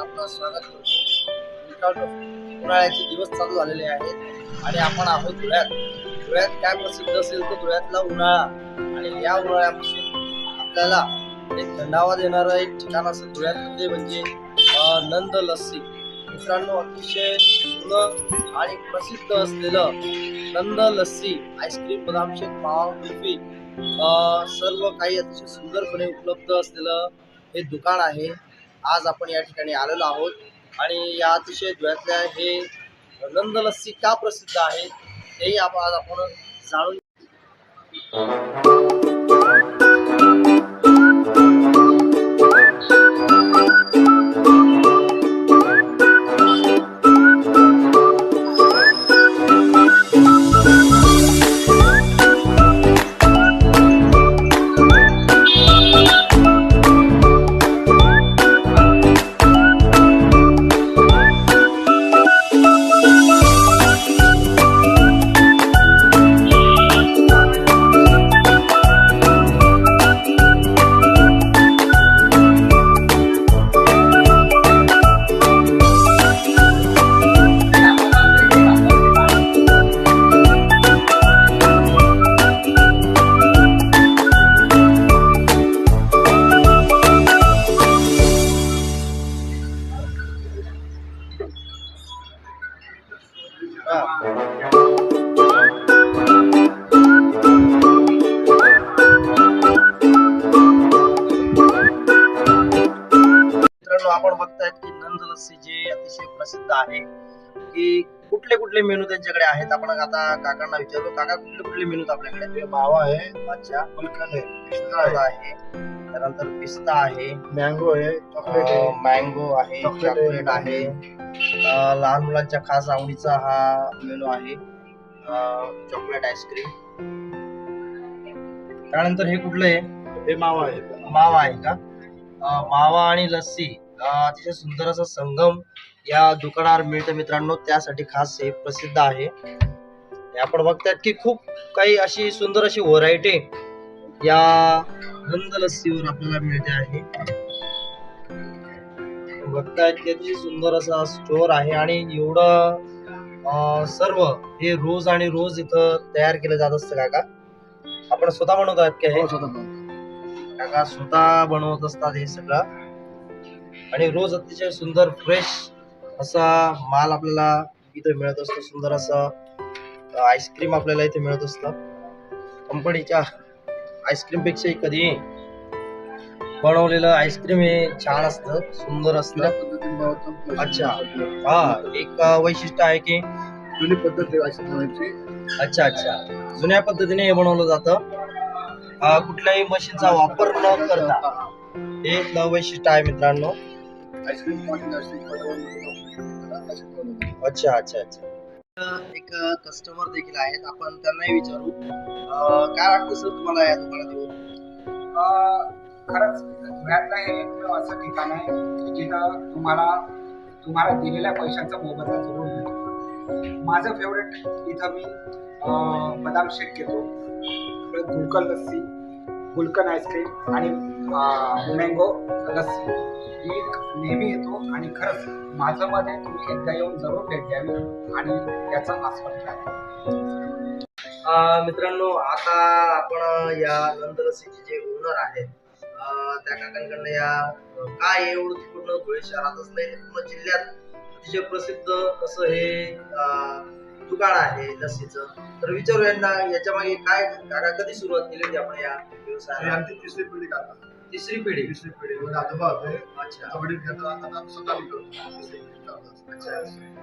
आपलं स्वागत करतो. मित्रांनो उन्हाळ्याचे दिवस चालू झालेले आहेत आणि आपण आहोत धुळ्यात. धुळ्यात काय प्रसिद्ध असेल तर धुळ्यातला उन्हाळा. आणि या उन्हाळ्यापासून आपल्याला एक थंडावा देणारं एक ठिकाण असेल धुळ्यात म्हणजे नंद लस्सी मित्रांनो अतिशय जुनं आणि प्रसिद्ध असलेलं नंद लस्सी आईस्क्रीम बदाम शेक पाव कुल्फी सर्व काही अतिशय सुंदरपणे उपलब्ध असलेलं हे दुकान आहे. आज आपण या ठिकाणी आलेलो आहोत. आणि या अतिशय धुळ्यातल्या हे नंद लस्सी का प्रसिद्ध आहे तेही आपण आज आपण जाणून आपण बघतायत की नंद लस्सी जे अतिशय प्रसिद्ध आहे की कुठले कुठले मेनू त्यांच्याकडे आहेत आपण आता काकांना विचारलो काका कुठले कुठले मेनू आपल्याकडे? मावा आहे अच्छा गुलकंद आहे पिस्ता आहे. त्यानंतर पिस्ता आहे. मँगो आहे चॉकलेट आहे. मँगो आहे. चॉकलेट आहे. लहान मुलांच्या खास आवडीचा हा मेनू आहे. Chocolate ice cream. त्यानंतर हे कुठलं आहे? हे मावा आहे. मावा आहे का? मावा आणि लस्सी. अतिशय सुंदर असा संगम या दुकानावर मिळतं मित्रांनो. त्यासाठी खास हे प्रसिद्ध आहे. हे आपण बघतायत की खूप काही अशी सुंदर अशी व्हरायटी या नंद लस्सीवर आपल्याला मिळते आहे. बघतायत की अतिशय सुंदर असा स्टोअर आहे आणि एवढं सर्व हे रोज आणि रोज इथं तयार केलं जात असतं काका. आपण स्वतः बनवत आहात का हे? हो. काका स्वतः बनवत असतात हे सगळं. आणि रोज अतिशय सुंदर फ्रेश असा माल आपल्याला इथे मिळत असतो. सुंदर असं आईस्क्रीम आपल्याला इथे मिळत असतं. कंपनीच्या आईस्क्रीम पेक्षाही कधी बनवलेलं आईस्क्रीम हे छान असतं सुंदर असतं. अच्छा. हा एक वैशिष्ट्य आहे की जुनी पद्धत अच्छा अच्छा. जुन्या पद्धतीने हे बनवलं जातं. कुठल्याही मशीनचा वापर न करता. हे. एक वैशिष्ट्य आहे मित्रांनो. अच्छा अच्छा अच्छा. एक कस्टमर देखील आहेत. आपण त्यांनाही विचारू. काय वाटतं सर तुम्हाला या दुकानात येऊन? खरंच धुळ्यातलं हे एकमेव असं ठिकाण आहे की जिथं तुम्हाला तुम्हाला दिलेल्या पैशांचा मोबदला जरूर मिळतो. माझं फेवरेट इथं मी बदाम शेक घेतो. गुलकन लस्सी गुलकन आईस्क्रीम आणि मँगो लस्सी मी नेहमी येतो आणि खरंच माझं मत आहे तुम्ही एकदा येऊन जरूर भेट द्यावी आणि याचा आस्वाद घ्यावा अं, मित्रांनो आता आपण या नंदरसीचे जे ओनर आहेत अं, त्या काकांकडनं या काय एवढं पूर्ण धुळे शहरातच नाही पूर्ण जिल्ह्यात अतिशय प्रसिद्ध असं हे दुकान आहे लस्सीचं तर विचारू यांना याच्या मागे काय काका कधी सुरुवात केली होती आपण या हे व्यवसायाला आमची तिसरी पिढी काका. तिसरी पिढी. तिसरी पिढी. म्हणजे आजोबा होते अच्छा. आता वडील घेतात आता आम्ही स्वतः विकतो तिसरी पिढी चालू अच्छा.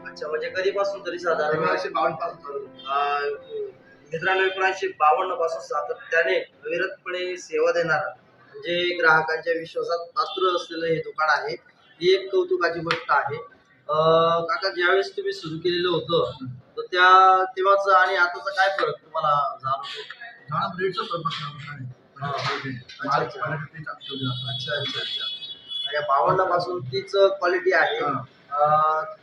अच्छा म्हणजे कधीपासून तरी साधारण? एकोणीसशे बावन्नपासून चालू आहे. अं, मित्रांनो एकोणीसशे बावन्नपासून सातत्याने अविरतपणे सेवा देणारा म्हणजे ग्राहकांच्या विश्वासात पात्र असलेलं हे दुकान आहे. ही एक कौतुकाची गोष्ट आहे. काका ज्यावेळेस तुम्ही सुरू केलेलं होतं तर त्या तेव्हाच आणि आताचा काय फरक तुम्हाला जाणवतो? फरक ठेवली जाते. अच्छा अच्छा. अच्छा या बावन्नपासून तीच क्वालिटी आहे.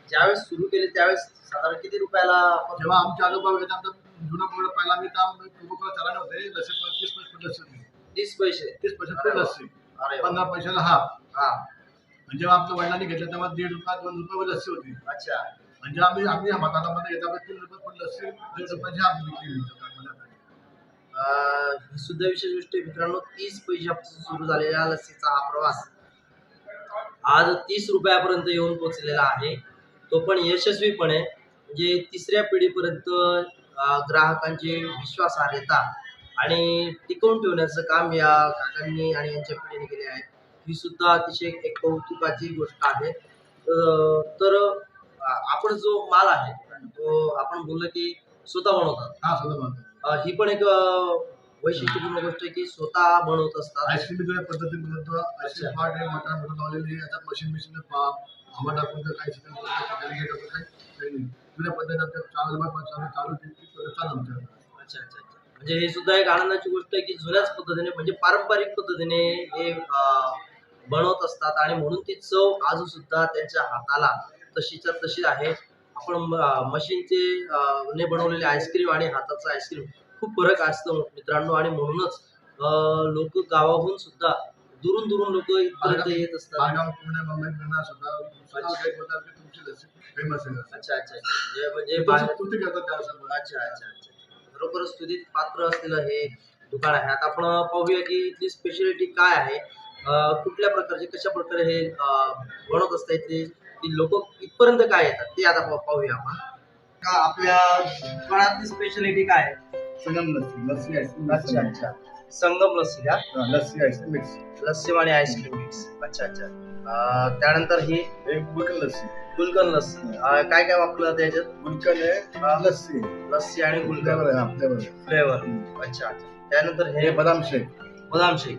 ज्यावेळेस सुरू केली त्यावेळेस साधारण किती रुपयाला जेव्हा आमचे आजोबा वगैरे आमचा जुना पगड पहिला मी तुबुकला चालले होते. पैसे लस्सी तीस पैसे. तीस पैसे ते लस्सी अरे. पंधरा पैशाला हा हा. आणि जेव्हा आमच्या वडिलांनी घेतलं तेव्हा दीड रुपया दोन रुपये लस्सी होती. अच्छा. म्हणजे आम्ही आम्ही हातामध्ये घेतला तीन रुपये पण लस्सी दीड रुपयाची आम्ही विकली सुद्धा विशेष गोष्ट मित्रांनो तीस पैशापासून सुरू झालेला लस्सीचा हा प्रवास आज तीस रुपयापर्यंत येऊन पोहोचलेला आहे. तो पण यशस्वीपणे म्हणजे तिसऱ्या पिढीपर्यंत ग्राहकांची विश्वासार्हता आणि टिकवून ठेवण्याचं काम या काकांनी आणि यांच्या पिढीने केले आहे. ही सुद्धा अतिशय एक कौतुकाची गोष्ट आहे. तर आपण जो माल आहे तो आपण बोललो की स्वतः बनवतात. हा स्वतः बनवतो अ, ही पण एक वैशिष्ट्यपूर्ण गोष्ट आहे की स्वतः बनवत असतात. आईस्क्रीम जुन्या पद्धतीने बनवतो आईस्क्रीम आहे मटण लावलेली याच्यात मशीन मशीन टाकून तर काही चिकन जुन्या पद्धतीने आमच्या चालू चालू चालू आमच्या अच्छा अच्छा अच्छा. म्हणजे हे सुद्धा एक आनंदाची गोष्ट आहे की जुन्याच पद्धतीने म्हणजे पारंपरिक पद्धतीने हे बनवत असतात आणि म्हणून ती चव आज सुद्धा त्यांच्या हाताला तशीच्या तशी आहे. आपण मशीनचे ने बनवलेले आईस्क्रीम आणि हाताचं आईस्क्रीम खूप फरक असतो मित्रांनो आणि म्हणूनच लोक गावाहून सुद्धा दुरून दुरून लोक इथपर्यंत येत असतात. पुणे मुंबई पुणे सुद्धा फेमस आहे. अच्छा म्हणजे म्हणजे करतात अच्छा अच्छा अच्छा. खरोखरच स्तुतीत पात्र असलेलं हे दुकान आहे. आता आपण पाहूया की इथली स्पेशालिटी काय आहे. कुठल्या प्रकारचे कशा प्रकारे हे अं, बनवत असतात की लोक इथपर्यंत काय येतात ते आता पाहू- पाहूया आपण. का आपल्या दुकानातली स्पेशालिटी काय आहे? संगम लस्सी लस्सी आईस्क्रीम अच्छा अच्छा. संगम लस्सी का लस्सी आईस्क्रीम मिक्स लस्सी आणि आईस्क्रीम मिक्स अच्छा अच्छा. अं, त्यानंतर ही एक गुलकन लस्सी. गुलकन लस्सी. अं, काय काय वापरलं जातं याच्यात? गुलकन आहे लस्सी. लस्सी आणि गुलकन फ्लेवर आहे हा फ्लेवर फ्लेवर. अच्छा अच्छा. त्यानंतर हे हे बदाम शेक. बदाम शेक.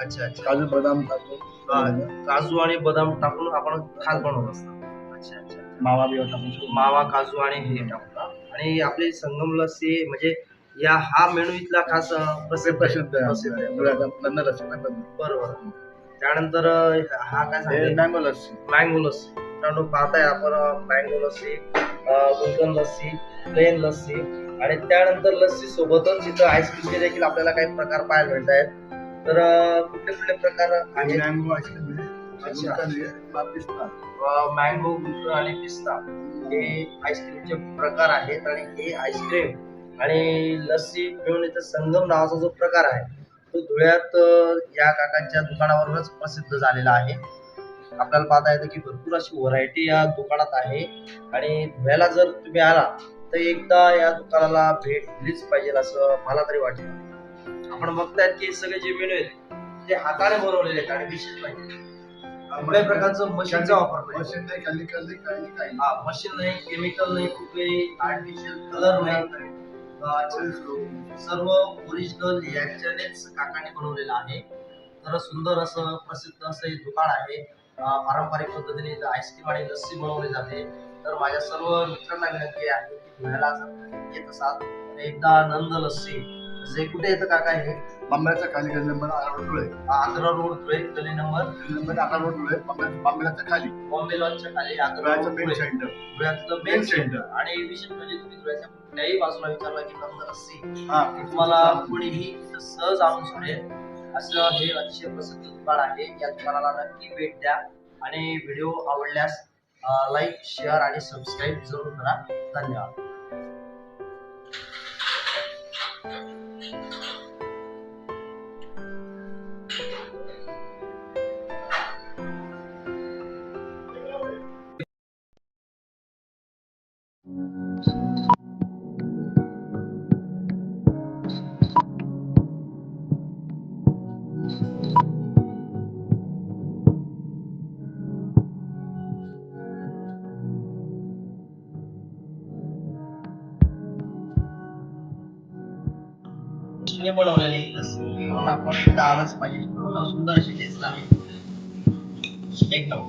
अच्छा अच्छा. काजू बदाम टाकून. हा, काजू आणि बदाम टाकून आपण खास बनवत असतो. अच्छा अच्छा मावा बिवा टाकून मावा काजू आणि हे टाकून. आणि आपली संगम लस्सी म्हणजे या हा मेनू इथला खास प्रसिद्ध. प्रसिद्ध आहे. लस्सी बरोबर. त्यानंतर हा काय सांगते मँगो लस्सी मँगो लस्सी मित्रांनो पाहताय आपण मँगो लस्सी गुलकन लस्सी प्लेन लस्सी. आणि त्यानंतर लस्सी सोबतच इथं आईस्क्रीमचे देखील आपल्याला काही प्रकार पाहायला मिळत आहेत तर कुठले कुठले प्रकार आहेत? Mango ice cream pista. Mango gulkand आणि पिस्ता. हे आईस्क्रीमचे प्रकार आहेत आणि हे आईस्क्रीम आणि लस्सी मिळून इथं संगम नावाचा जो प्रकार आहे तो धुळ्यात या काकांच्या दुकानावरूनच प्रसिद्ध झालेला आहे. आपल्याला पाहता येतं की भरपूर अशी व्हरायटी या दुकानात आहे. आणि धुळ्याला जर तुम्ही आला तर एकदा या दुकानाला भेट दिलीच पाहिजे असं मला तरी वाटतं. आपण बघतायत की सगळे जे मेनू आहेत ते हाताने बनवलेले आहेत आणि विशेष म्हणजे कुठल्याही प्रकारचं मशीनचा वापर नाही मशीन नाही केमिकल नाही काही नाही, काही नाही. हा मशीन नाही केमिकल नाही कुठलेही आर्टिफिशियल कलर नाही. सर्व ओरिजिनल याच्यानेच काकाने बनवलेलं आहे. तर सुंदर असं प्रसिद्ध असं हे दुकान आहे. अं, पारंपरिक पद्धतीने इथं आईस्क्रीम आणि लस्सी बनवली जाते. तर माझ्या सर्व मित्रांना विनंती आहे की जर येत असाल. तर एकदा नंद लस्सी. जे कुठे येतं काका हे? बंबईचा खाली गली नंबर अकरा रोड धुळे आग्रा रोड धुळे गली नंबर गली नंबर अकरा रोड धुळे बंबई बंबईच्या खाली. बॉम्बे लॉनच्या खाली धुळ्याचं मेन. सेंटर धुळ्यातलं मेन सेंटर आणि विशेष म्हणजे तुम्ही धुळ्याच्या कुठल्याही बाजूला विचारला की नंद लस्सी हा. तुम्हाला कोणीही सहज आणून सोडेल. असं हे अतिशय प्रसिद्ध दुकान आहे. या दुकानाला नक्की भेट द्या. आणि व्हिडिओ आवडल्यास लाईक शेअर आणि सबस्क्राईब जरूर करा. धन्यवाद. हे बनवलेली आपण आलंच पाहिजे. सुंदर अशी टेस्ट आहे एकदम.